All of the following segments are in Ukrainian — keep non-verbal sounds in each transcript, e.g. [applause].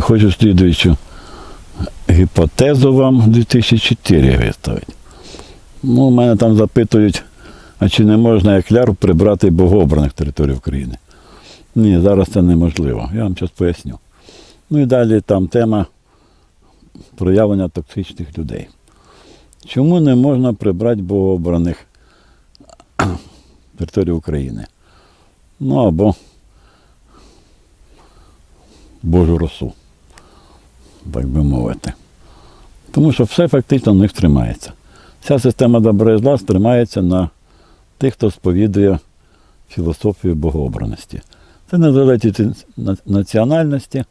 Хочу слідуючу гіпотезу вам 2004 виставити. Ну, мене там запитують, а чи не можна як ляр прибрати богообраних територій України? Ні, зараз це неможливо. Я вам зараз поясню. Ну і далі там тема проявлення токсичних людей. Чому не можна прибрати богообраних [clears throat] територій України? Ну або Божу росу, так би мовити. Тому що все фактично в них тримається. Вся система добра і зла тримається на тих, хто сповідує філософію богообраності. Це не залежить від національності,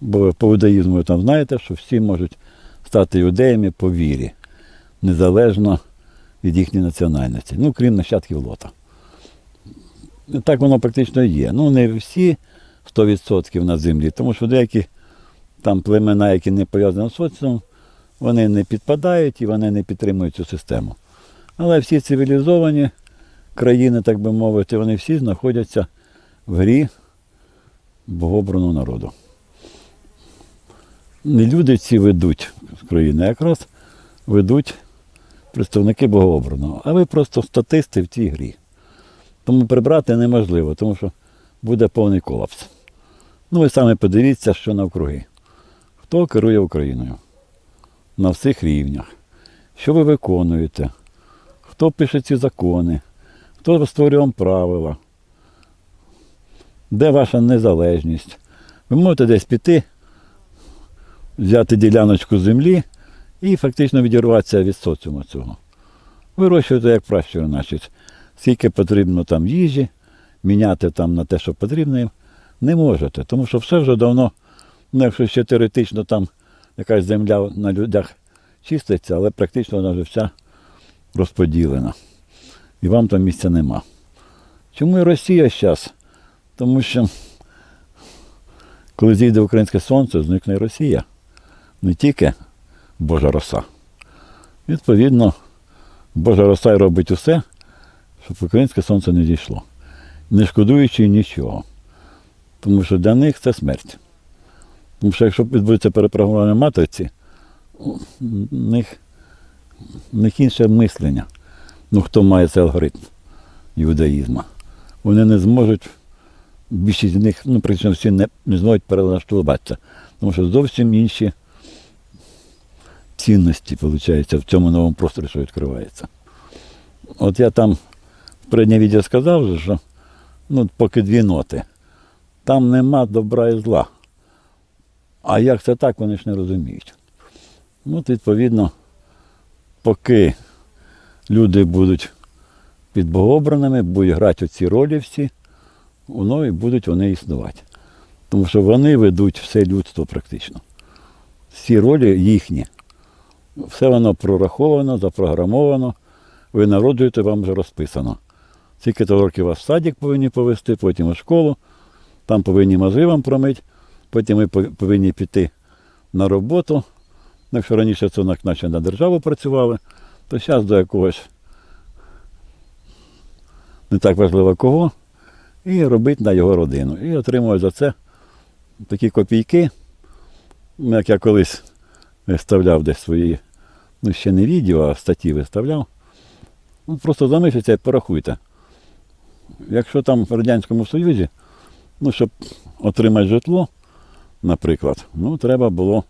бо по іудаїзму ви там знаєте, що всі можуть стати іудеями по вірі, незалежно від їхньої національності, ну, крім нащадків лота. Так воно практично і є. Ну, не всі 100% на землі, тому що деякі там племена, які не пов'язані з соціумом, вони не підпадають і вони не підтримують цю систему. Але всі цивілізовані країни, так би мовити, вони всі знаходяться в грі богообраного народу. Не люди ці ведуть з країни, якраз ведуть представники богообраного. А ви просто статисти в цій грі. Тому прибрати неможливо, тому що буде повний колапс. Ну, ви самі подивіться, що навкруги. Хто керує Україною на всіх рівнях? Що ви виконуєте? Хто пише ці закони? Хто створює вам правила? Де ваша незалежність? Ви можете десь піти, взяти діляночку землі і фактично відірватися від соціуму цього. Вирощуєте як праще, значить, скільки потрібно там їжі, міняти там на те, що потрібно їм, не можете. Тому що все вже давно, ну якщо ще теоретично там якась земля на людях чиститься, але практично вона вже вся розподілена. І вам там місця нема. Чому і Росія зараз? Тому що коли зійде українське сонце, зникне і Росія. Не тільки Божа роса. Відповідно, Божа роса й робить усе, щоб українське сонце не дійшло, не шкодуючи нічого. Тому що для них це смерть. Тому що якщо відбудеться перепрограмування матриці, у них, у них інше мислення. Ну, хто має цей алгоритм іудаїзму. Вони не зможуть, більшість з них, ну, причому всі не, не зможуть перелаштуватися. Тому що зовсім інші цінності, виходить, в цьому новому просторі, що відкривається. От я там в переднє відео сказав, що ну, поки дві ноти. Там нема добра і зла. А як це так, вони ж не розуміють. Ну, відповідно, поки люди будуть під богообраними, будуть грати у ці ролі всі, воно і будуть вони існувати. Тому що вони ведуть все людство практично. Всі ролі їхні. Все воно прораховано, запрограмовано. Ви народжуєте, вам вже розписано. Скільки то років вас в садик повинні повести, потім у школу, там повинні мозги вам промити, потім ви повинні піти на роботу. Якщо раніше це наче на державу працювали, то зараз до якогось не так важливо кого, і робити на його родину. І отримують за це такі копійки, Ну, як я колись виставляв десь свої, ну ще не відео, а статті виставляв. Ну, просто замисліться і порахуйте. Якщо там в Радянському Союзі, ну, щоб отримати житло, наприклад, ну, треба було,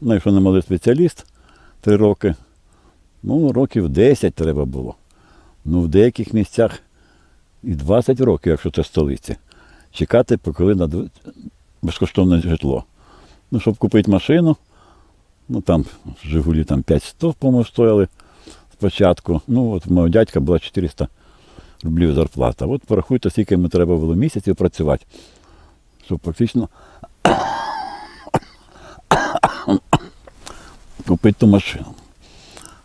ну, якщо не малий спеціаліст, три роки, ну, років 10 треба було. Ну, в деяких місцях і 20 років, якщо це столиці, чекати, поки на безкоштовне житло. Ну, щоб купити машину, ну там Жигулі там 500, по-моєму, стояли спочатку. Ну, от мого дядька була 400 рублів зарплата. От порахуйте, скільки йому треба було місяців працювати, щоб практично купити ту машину.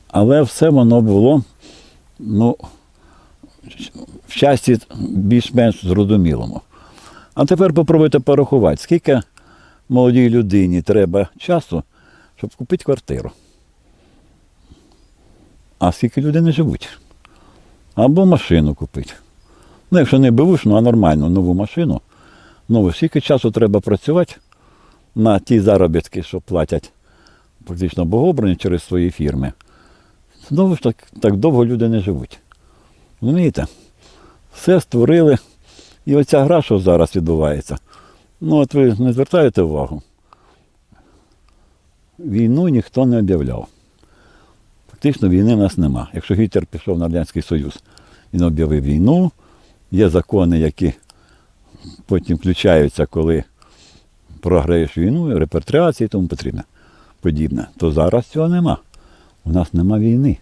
Але все воно було, ну, в щасті більш-менш зрозумілому. А тепер попробуйте порахувати, скільки молодій людині треба часу, щоб купити квартиру. А скільки людей не живуть. Або машину купити. Ну, якщо не бивушну, а нормальну нову машину, ну скільки часу треба працювати, на ті заробітки, що платять фактично богобрані через свої фірми, знову ж так, так довго люди не живуть. Розумієте? Все створили. І оця гра, що зараз відбувається, ну от ви не звертаєте увагу. Війну ніхто не об'являв. Фактично війни в нас нема. Якщо Гітлер пішов на Радянський Союз не об'явив війну, є закони, які потім включаються, коли програєш війну, репатріації і тому потрібне, подібне, то зараз цього нема. У нас нема війни.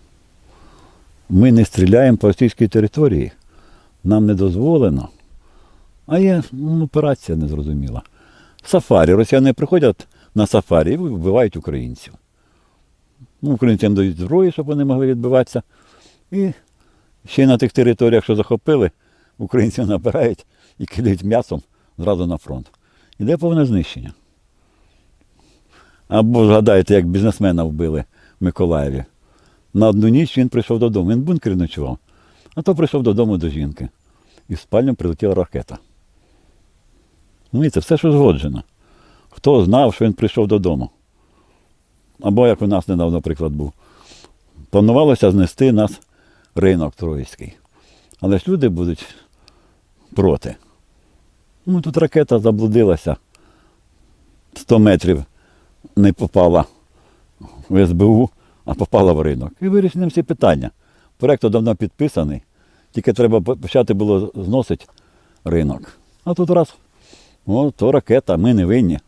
Ми не стріляємо по російській території. Нам не дозволено. А є ну, операція незрозуміла. Сафарі. Росіяни приходять на сафарі і вбивають українців. Ну, українцям дають зброю, щоб вони могли відбиватися. І ще на тих територіях, що захопили, українців набирають і кидають м'ясом зразу на фронт. Іде повне знищення. Або згадайте, як бізнесмена вбили в Миколаєві. На одну ніч він прийшов додому. Він бункері ночував. А то прийшов додому до жінки. І в спальню прилетіла ракета. Ну, це все, що згоджено. Хто знав, що він прийшов додому? Або як у нас недавно приклад був. Планувалося знести нас ринок Троїцький. Але ж люди будуть проти. Ну, тут ракета заблудилася. 100 метрів не попала в СБУ, а попала в ринок. І вирішені всі питання. Проект давно підписаний, тільки треба почати було зносити ринок. А тут раз, о, то ракета, ми не винні.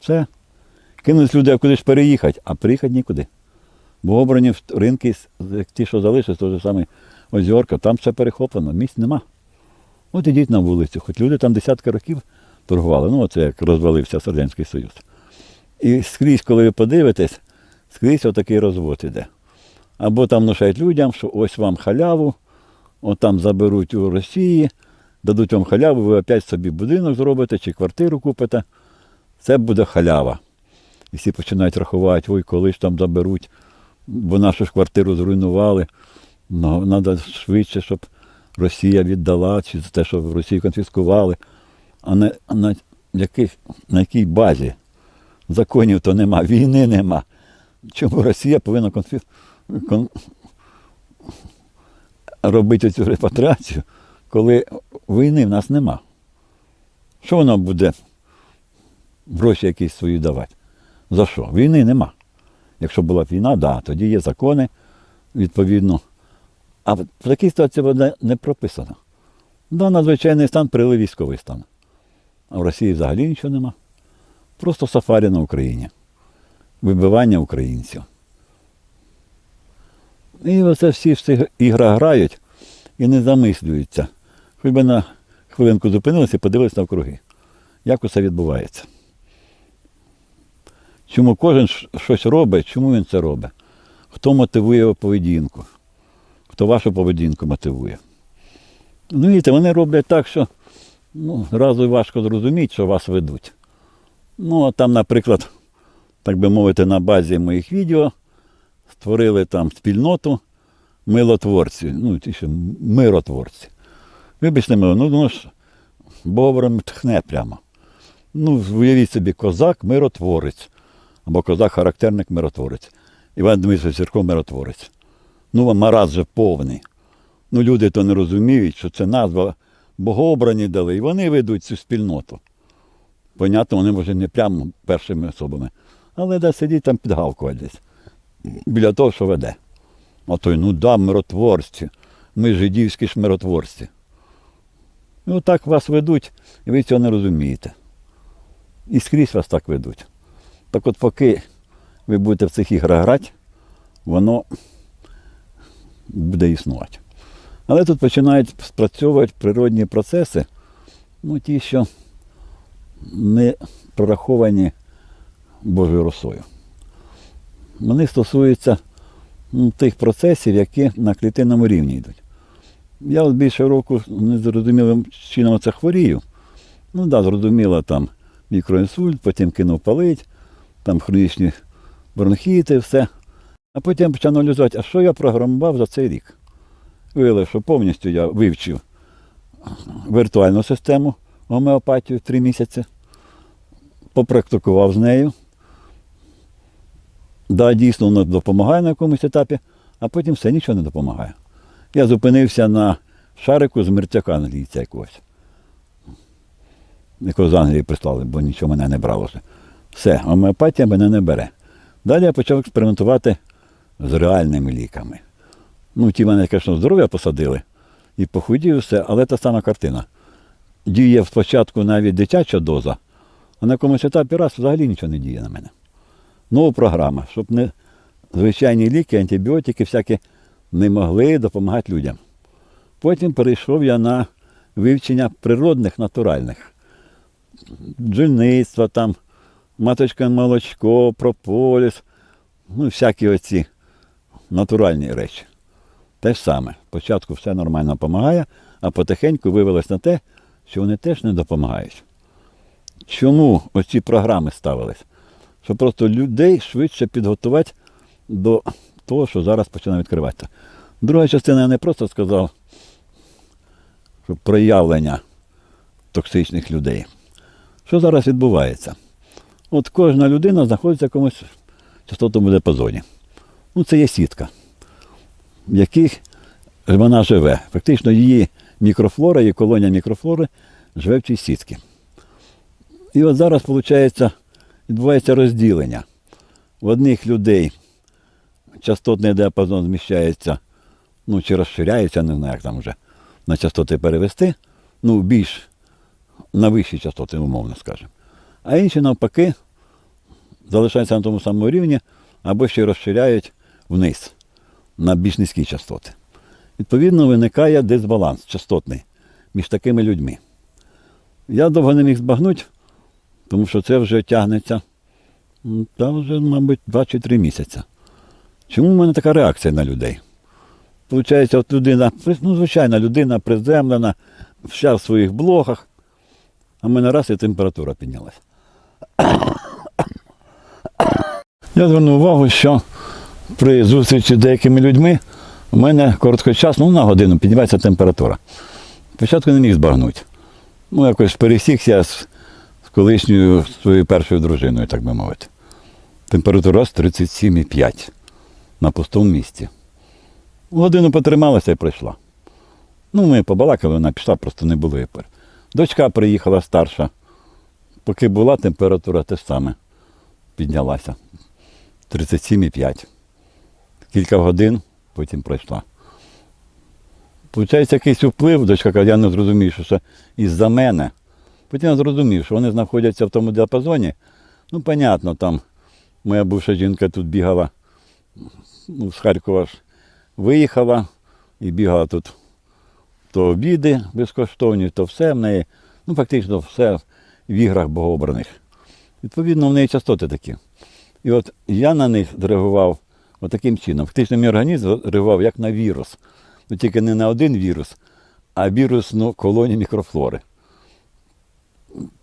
Все. Кинулись люди кудись переїхати, а приїхати нікуди. Бо обрані ринки, як ті, що залишились, той же самий озерка, там все перехоплено, місць нема. От ідіть на вулицю, хоч люди там десятки років торгували. Ну, оце як розвалився Радянський Союз. І скрізь, коли ви подивитесь, скрізь отакий розвод іде. Або там внушають людям, що ось вам халяву, от там заберуть у Росії, дадуть вам халяву, ви опять собі будинок зробите чи квартиру купите. Це буде халява. І всі починають рахувати, ой, коли ж там заберуть, бо нашу ж квартиру зруйнували. Ну, треба швидше, щоб Росія віддала, чи те, що Росію конфіскували. А на, на, яких, на якій базі? Законів то нема, війни нема. Чому Росія повинна конфі... кон... робити цю репатріацію, коли війни в нас нема? Що вона буде гроші якісь свої давати? За що? Війни нема. Якщо була війна, да, тоді є закони, відповідно. А в такій ситуації вона не прописана. Да, надзвичайний стан прилив військовий стан. А в Росії взагалі нічого нема. Просто сафарі на Україні. Вибивання українців. І оце всі в цих іграх грають і не замислюються. Хоч би на хвилинку зупинилися і подивилися навкруги. Як усе відбувається. Чому кожен щось робить, чому він це робить? Хто мотивує його поведінку? Хто вашу поведінку мотивує? Ну, видите, вони роблять так, що ну, зразу важко зрозуміти, що вас ведуть. Ну, а там, наприклад, так би мовити, на базі моїх відео створили там спільноту милотворці, ну, ті що миротворці. Вибачте мене, ну, ну ж, бобром тхне прямо. Ну, уявіть собі, козак миротворець. Або козак-характерник миротворець. Іван Дмитрович Сірко миротворець. Ну, мараз же повний. Ну, люди то не розуміють, що це назва богообрані дали, і вони ведуть цю спільноту. Понятно, вони може не прямо першими особами, але де сидіть там підгавкувати десь. Біля того, що веде. А той, ну да, миротворці. Ми жидівські ж миротворці. І отак вас ведуть, і ви цього не розумієте. І скрізь вас так ведуть. Так от поки ви будете в цих іграх грати, воно буде існувати. Але тут починають спрацьовувати природні процеси, ну ті, що не прораховані Божою росою. Вони стосуються ну, тих процесів, які на клітинному рівні йдуть. Я от більше року незрозумілим чином це хворію. Ну так, да, зрозуміло, там мікроінсульт, потім кинув палить, там хронічні бронхіти, все. А потім почав аналізувати, а що я програмував за цей рік. Виявилося, що повністю я вивчив віртуальну систему гомеопатію три місяці. попрактикував з нею. Да, дійсно, воно допомагає на якомусь етапі, а потім все нічого не допомагає. Я зупинився на шарику з мертяка англійця якогось. Якого з Англії прислали, бо нічого мене не брало. Все, гомеопатія мене не бере. Далі я почав експериментувати з реальними ліками. Ну, ті мене, звісно, здоров'я посадили і похудів все, але та сама картина. Діє спочатку навіть дитяча доза, а на якомусь етапі раз взагалі нічого не діє на мене. Нова програма, щоб не звичайні ліки, антибіотики всякі не могли допомагати людям. Потім перейшов я на вивчення природних, натуральних. Бджільництво, там, маточка молочко, прополіс, ну, всякі оці натуральні речі. Те ж саме. Спочатку все нормально допомагає, а потихеньку виявилось на те, що вони теж не допомагають. Чому оці програми ставились? Щоб просто людей швидше підготувати до того, що зараз починає відкриватися. Друга частина я не просто сказав, що проявлення токсичних людей. Що зараз відбувається? От кожна людина знаходиться в якомусь частотному діапазоні. Ну, це є сітка, в яких вона живе. Фактично її мікрофлора, її колонія мікрофлори живе в цій сітці. І от зараз, виходить, відбувається розділення. В одних людей частотний діапазон зміщається, ну, чи розширяється, не знаю, як там вже на частоти перевести, ну, більш на вищі частоти, умовно скажемо. А інші, навпаки, залишаються на тому самому рівні або ще й розширяють вниз на більш низькі частоти. Відповідно, виникає дисбаланс частотний між такими людьми. Я довго не міг збагнути, тому що це вже тягнеться та вже, мабуть, 2 чи 3 місяці. Чому в мене така реакція на людей? Получається, от людина, ну, звичайна людина приземлена, вся в своїх блогах, а в мене раз і температура піднялась. Я звернув увагу, що при зустрічі з деякими людьми у мене короткочасно, ну, на годину піднімається температура. Спочатку не міг збагнути. Ну, якось пересікся з, колишньою своєю першою дружиною, так би мовити. Температура з 37,5 на пустому місці. Годину потрималася і пройшла. Ну, ми побалакали, вона пішла, просто не було її. Дочка приїхала старша. Поки була температура те саме піднялася. 37,5. Кілька годин, потім пройшла. Получається, якийсь вплив, дочка каже, я не зрозумів, що це із-за мене. Потім я зрозумів, що вони знаходяться в тому діапазоні. Ну, понятно, там моя бувша жінка тут бігала, ну, з Харкова ж виїхала і бігала тут то обіди безкоштовні, то все в неї, ну фактично все в іграх богообраних. Відповідно, в неї частоти такі. І от я на них зреагував таким чином. Фактично мій організм реагував як на вірус. Ну тільки не на один вірус, а вірусну колонію мікрофлори.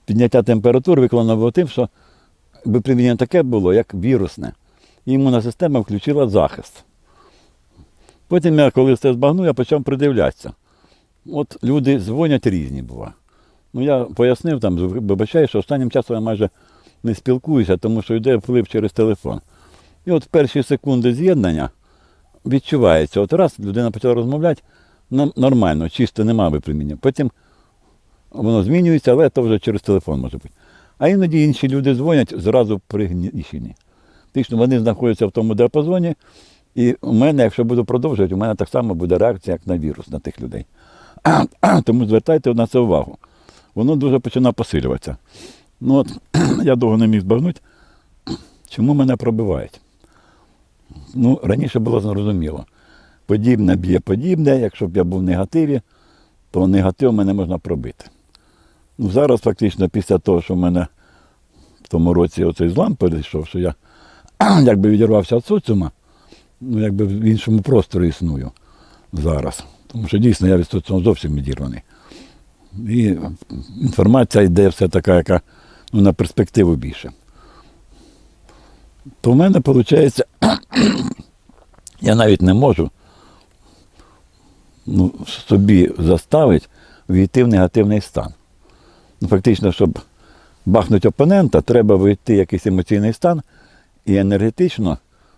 Підняття температури виконано було тим, що якби таке було, як вірусне. І імунна система включила захист. Потім я, коли це збагнув, я почав придивлятися. От люди дзвонять різні бува. Ну, я пояснив там, вибачаю, що останнім часом я майже не спілкуюся, тому що йде вплив через телефон. І от в перші секунди з'єднання відчувається, от раз людина почала розмовляти, нормально, чисто немає випроміння. Потім воно змінюється, але це вже через телефон може бути. А іноді інші люди дзвонять зразу пригнічені. Фактично вони знаходяться в тому діапазоні, і у мене, якщо буду продовжувати, у мене так само буде реакція, як на вірус на тих людей. [clears throat] Тому звертайте на це увагу. Воно дуже починає посилюватися. Ну от, [clears throat] я довго не міг збагнути, чому мене пробивають. Ну, раніше було зрозуміло. Подібне б'є подібне, якщо б я був в негативі, то негатив мене можна пробити. Ну, зараз фактично після того, що в мене в тому році оцей злам перейшов, що я [clears throat] якби відірвався від соціума, ну якби в іншому просторі існую зараз. Тому що дійсно я від соціуму зовсім відірваний. І інформація йде все така, яка ну, на перспективу більше. То в мене виходить, [coughs] я навіть не можу ну, собі заставити війти в негативний стан. Ну, фактично, щоб бахнуть опонента, треба вийти в якийсь емоційний стан, і енергетично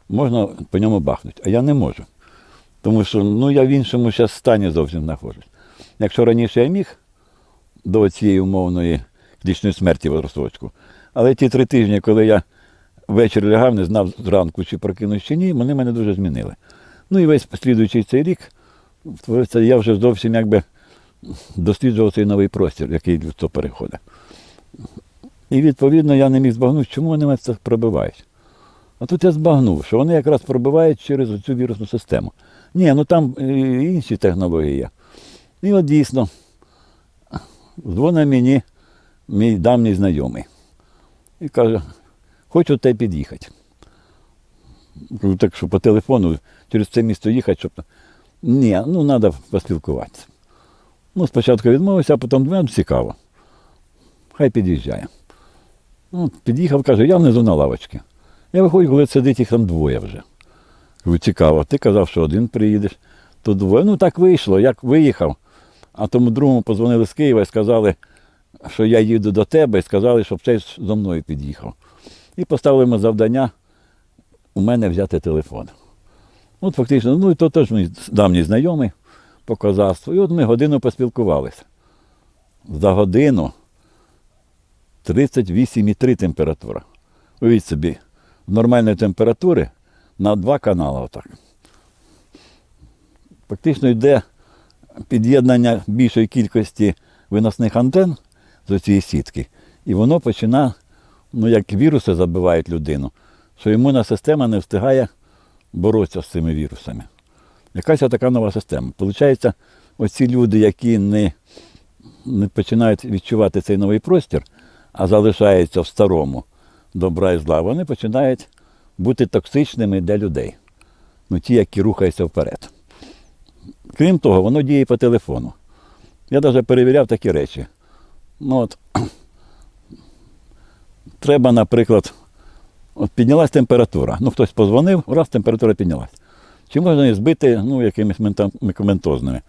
можна по ньому бахнути. А я не можу. Тому що ну, я в іншому зараз стані зовсім знаходжусь. Якщо раніше я міг до цієї умовної клічної смерті в розстрочку, але ті три тижні, коли я ввечері лягав, не знав зранку, чи прокинусь чи ні, вони мене дуже змінили. Ну і весь слідуючий цей рік, я вже зовсім якби досліджував цей новий простір, який людство переходить. І відповідно я не міг збагнути, чому вони мене це пробивають. А тут я збагнув, що вони якраз пробивають через цю вірусну систему. Ні, ну там е, інші технології є. І от дійсно, дзвонить мені мій давній знайомий і каже, хочу тебе під'їхати. Так що по телефону через це місто їхати, щоб. Ні, ну треба поспілкуватися. Ну, спочатку відмовився, а потім думаю, «Ну, цікаво. Хай під'їжджає. Ну, під'їхав, каже, я внизу на лавочці. Я виходжу, коли сидить їх там двоє вже. Кажу, цікаво, ти казав, що один приїдеш, то двоє. Ну так вийшло, як виїхав. А тому другому позвонили з Києва і сказали, що я їду до тебе, і сказали, щоб цей зо мною під'їхав. І поставили завдання у мене взяти телефон. От фактично, ну і то теж мій давній знайомий по козацтву. І от ми годину поспілкувалися. За годину 38,3 температура. Уявіть собі, нормальної температури на два канали отак. Фактично йде під'єднання більшої кількості виносних антен з цієї сітки. І воно починає, ну як віруси забивають людину, що імунна система не встигає боротися з цими вірусами. Якась така нова система. Получається, оці люди, які не, не починають відчувати цей новий простір, а залишаються в старому добра і зла, вони починають бути токсичними для людей. Ну, ті, які рухаються вперед. Крім того, воно діє по телефону. Я навіть перевіряв такі речі. Ну, от, [clears throat] треба, наприклад, от піднялась температура. Ну, хтось позвонив, раз температура піднялась. Чи можна її збити ну, якимись медикаментозними? Так,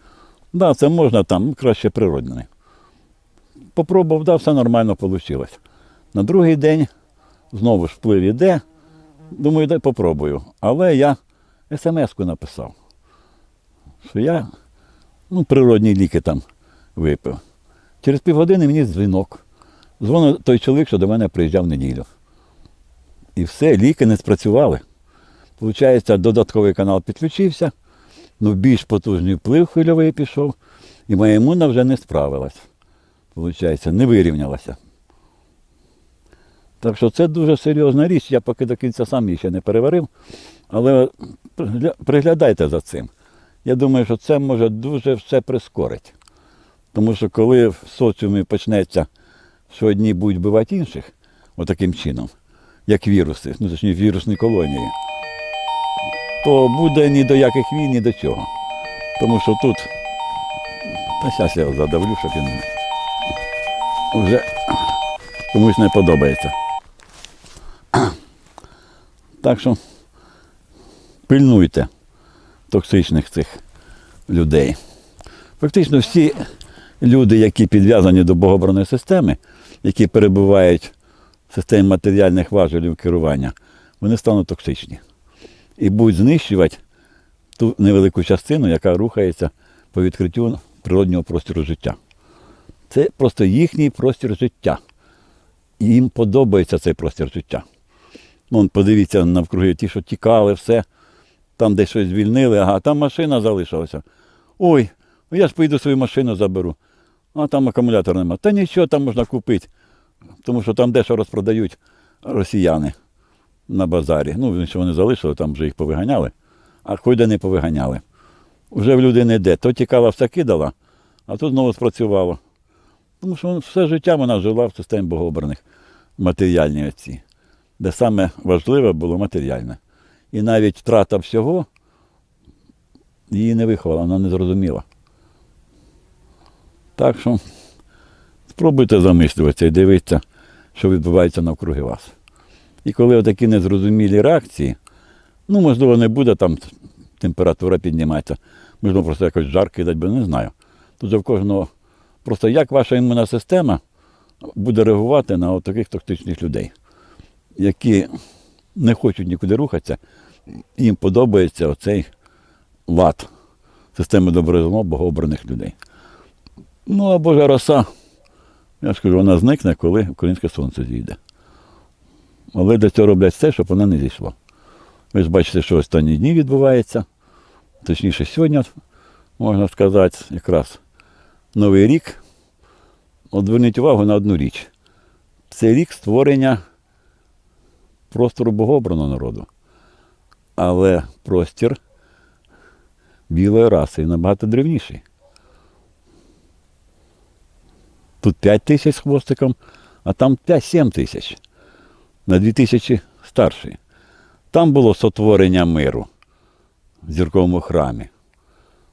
да, це можна там, ну, краще природними. Попробував, да, все нормально вийшло. На другий день знову ж вплив іде. Думаю, дай попробую. Але я смс-ку написав, що я ну, природні ліки там випив. Через півгодини мені дзвінок. Дзвонив той чоловік, що до мене приїжджав неділю. І все, ліки не спрацювали. Получається, додатковий канал підключився, ну більш потужний вплив хвильовий пішов, і моя імуна вже не справилась. Получається, не вирівнялася. Так що це дуже серйозна річ. Я поки до кінця сам її ще не переварив. Але приглядайте за цим. Я думаю, що це може дуже все прискорити. Тому що коли в соціумі почнеться, що одні будуть вбивати інших, отаким чином, як віруси, ну точніше вірусні колонії, то буде ні до яких війн, ні до чого. Тому що тут. Та зараз я його задавлю, щоб він вже комусь не подобається. Так що пильнуйте токсичних цих людей. Фактично всі люди, які підв'язані до богобраної системи, які перебувають в системі матеріальних важелів керування, вони стануть токсичні. І будуть знищувати ту невелику частину, яка рухається по відкриттю природнього простору життя. Це просто їхній простір життя. І їм подобається цей простір життя. Вон, подивіться навкруги ті, що тікали, все. Там десь щось звільнили, ага, там машина залишилася. Ой, ну я ж поїду свою машину заберу. А там акумулятор нема. Та нічого там можна купити. Тому що там дещо розпродають росіяни на базарі. Ну, що вони залишили, там вже їх повиганяли, а де не повиганяли. Вже в людини де. То тікала, все кидала, а тут знову спрацювало. Тому що все життя вона жила в системі богообраних матеріальні оці, де саме важливе було матеріальне. І навіть втрата всього її не виховала, вона не зрозуміла. Так що спробуйте замислюватися і дивитися, що відбувається навкруги вас. І коли такі незрозумілі реакції, ну, можливо, не буде там температура підніматися, можливо, просто якось жар кидати, бо не знаю. Тут в кожного. Просто як ваша імунна система буде реагувати на таких токсичних людей, які не хочуть нікуди рухатися, їм подобається оцей лад системи доброзно богообраних людей. Ну, а Божа роса, я ж кажу, вона зникне, коли українське сонце зійде. Але для цього роблять все, щоб вона не зійшла. Ви ж бачите, що останні дні відбувається. Точніше, сьогодні, можна сказати, якраз Новий рік. От зверніть увагу на одну річ. Це рік створення простору богообраного народу. Але простір білої раси набагато древніший. Тут 5 тисяч з хвостиком, а там 5-7 тисяч. На 2 тисячі старший. Там було сотворення миру в зірковому храмі.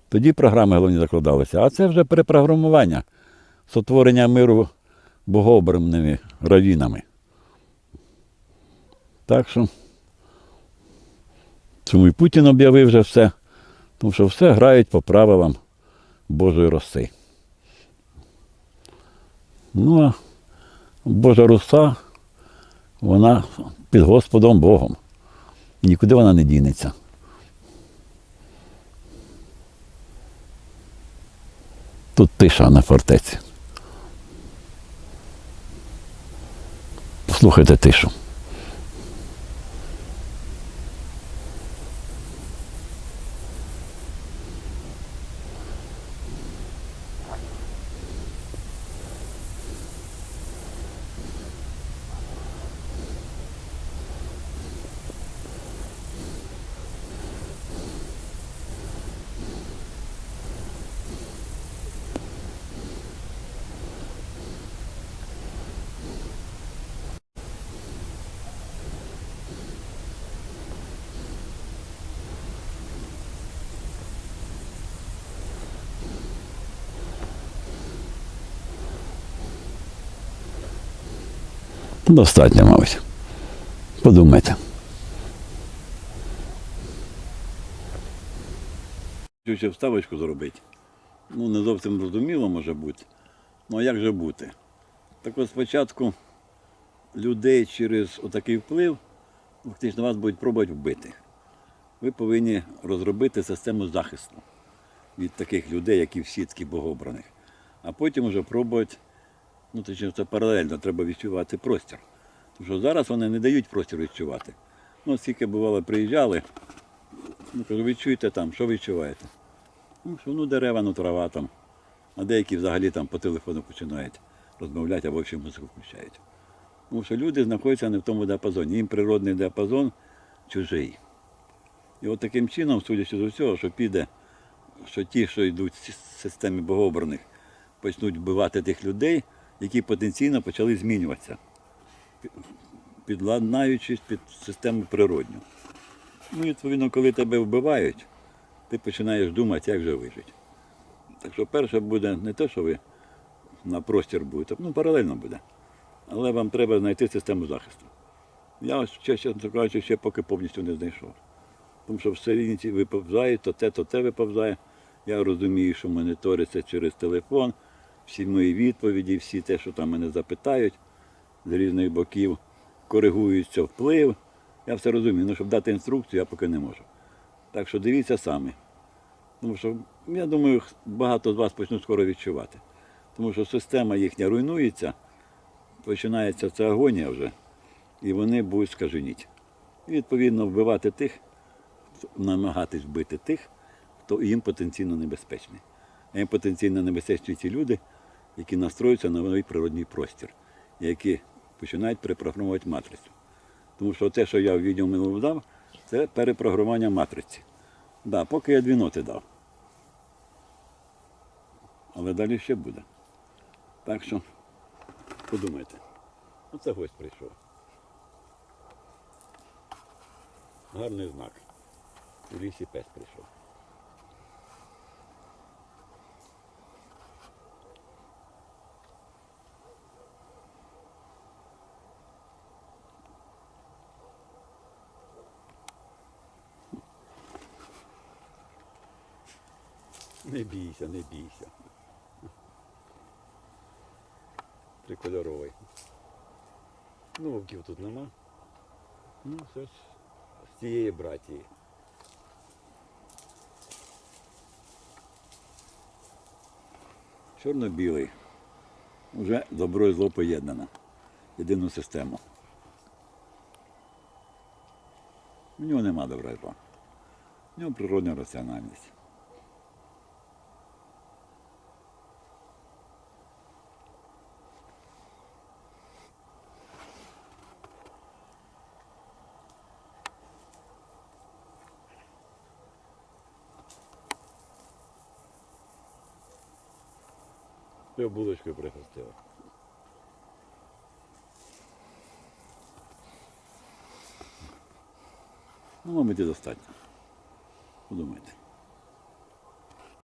Тоді програми головні закладалися. А це вже перепрограмування сотворення миру богообраними равінами. Так що, цьому і Путін об'явив вже все, тому що все грають по правилам Божої роси. Ну, а Божа руса, вона під Господом Богом. Нікуди вона не дінеться. Тут тиша на фортеці. Послухайте тишу. Достатньо, мабуть. Подумайте. Хочу вставочку зробити. Ну, не зовсім зрозуміло може бути. Ну а як же бути? Так от спочатку людей через отакий вплив фактично вас будуть пробувати вбити. Ви повинні розробити систему захисту від таких людей, які в сітки богообраних. А потім вже пробувати Ну, точніше, це паралельно, треба відчувати простір. Тому що зараз вони не дають простір відчувати. Ну, скільки бувало, приїжджали, ну, кажу, відчуйте там, що відчуваєте? Ну, що ну дерева, ну трава там. А деякі взагалі там по телефону починають розмовляти або ще музику включають. Тому що люди знаходяться не в тому діапазоні. Їм природний діапазон чужий. І от таким чином, судячи з усього, що піде, що ті, що йдуть в системі богообраних, почнуть вбивати тих людей, які потенційно почали змінюватися, підладнаючись під систему природню. Ну, відповідно, коли тебе вбивають, ти починаєш думати, як же вижити. Так що перше буде не те, що ви на простір будете, ну паралельно буде. Але вам треба знайти систему захисту. Я, чесно кажучи, ще поки повністю не знайшов. Тому що все рівні виповзає, то те, то те виповзає. Я розумію, що моніториться через телефон, всі мої відповіді, всі те, що там мене запитають з різних боків, коригується вплив. Я все розумію, ну щоб дати інструкцію, я поки не можу. Так що дивіться самі. Тому що, я думаю, багато з вас почнуть скоро відчувати. Тому що система їхня руйнується, починається ця агонія вже, і вони будуть скаженіть. І відповідно вбивати тих, намагатись вбити тих, хто їм потенційно небезпечний. А їм потенційно небезпечні ті люди, які настроюються на новий природний простір, які починають перепрограмувати матрицю. Тому що те, що я в відео минулому дав, це перепрограмування матриці. Да, поки я дві ноти дав. Але далі ще буде. Так що подумайте. Оце гость прийшов. Гарний знак. У лісі пес прийшов. Не бійся, не бійся. трикольоровий. Ну, вовків тут нема. Ну, все ж з цієї братії. Чорно-білий. Уже добро і зло поєднано. Єдину систему. У нього нема добра і зла. У нього природна раціональність. Я булочкою пригостила. Ну, вам іти достатньо. Подумайте.